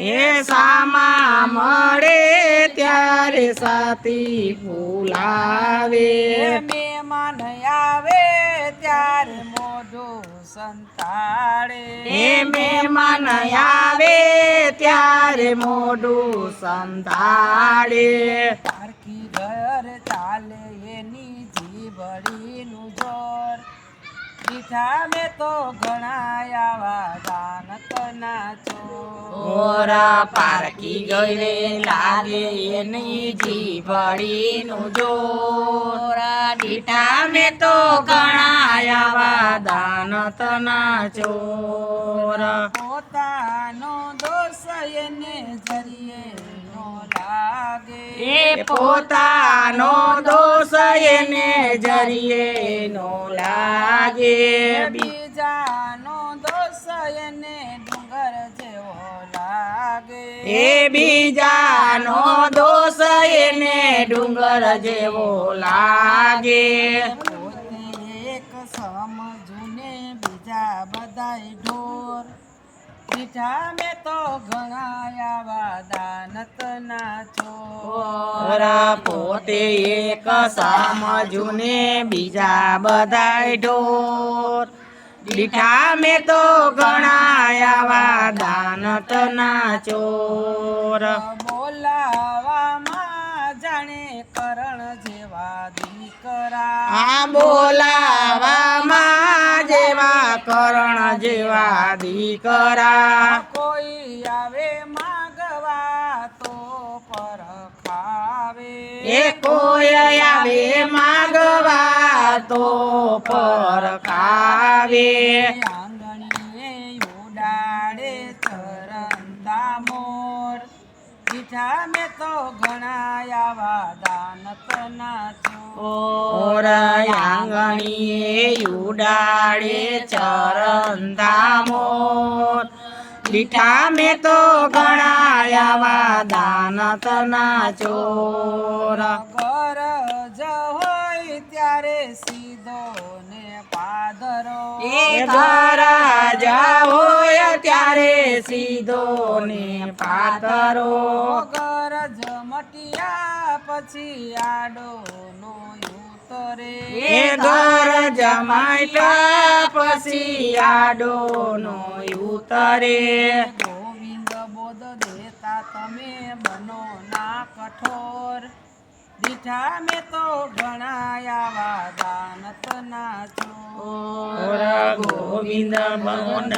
એ સામા મળે ત્યારે સાથી ફૂલાવે મહેમાન આવે ત્યારે મોઢું સંતાડે. એ મહેમાન આવે ત્યારે મોઢું સંતાડે. પારકી ઘર ચાલે એની જીવડીનું મીઠા મેં તો ઘણા આવા દાનતના ચોર ઓરા પારકી ગઈ રે લાગે એની જીભડીનું જોરા. દીઠા મે તો ઘણા આવા દાનતના ચોર. પોતાનો દોષ એને જરીએ નો લાગે. એ પોતાનો દોષ એને જરીએ નો લાગે. બીજાનો દોષ એને ડુંગર જેવો લાગે. એ બીજાનો દોષ એને ડુંગર જેવો લાગે. એક સમજુને બીજા બધાય ઢોર. મીઠા મે તો ઘણા આવા દાનતના ચોર ઓરા પોતે એક સમજુને બીજા બધાય ઢોર. દીઠા મેં તો ઘણાયા આવા દાનતના ચોર. બોલાવામાં જાણે કરણ જેવા દીકરા. આ બોલાવામાં જેવા દીકરા કોઈ આવે માગવા તો પરખાવે. એ કોઈ આવે માગવા તો પર દીઠા મેં તો ઘણા આવા દાનતના ચોર ઓર આંગણીએ ઉડાડે ચરણ મોર દીઠા મે તો ઘણા આવા દાનતના ચોર ગરજ હોય ત્યારે સીધો ને પાદરો. એ ઘર હોય ત્યારે સીધો ને પાતરો ગરજ મટિયા પછી આડો નો ઉતરે. એ ગરજ માયલા પછી આડો નો ઉતરે. ગોવિંદ બોધ દેતા તમે બનો ના કઠોર. દીઠા મેં તો ઘણા આવા દાનત ના ઓર ગોવિંદ મન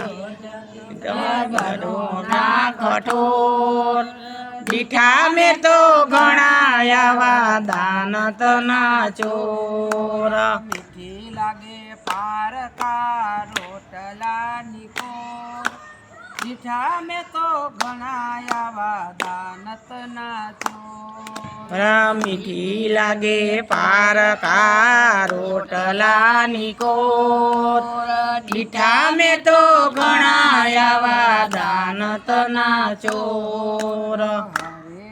ના કઠોર. દીઠા મેં તો ઘણા આવા દાનત ના ચોર. મીઠી લાગે પારકા રોટલા નિકોર દીઠા મેં તો ઘણા આવા દાનત ના મીઠી લાગે પારકા રોટલાની કોર દીઠા મેં તો ઘણા આવા દાનતના ચોર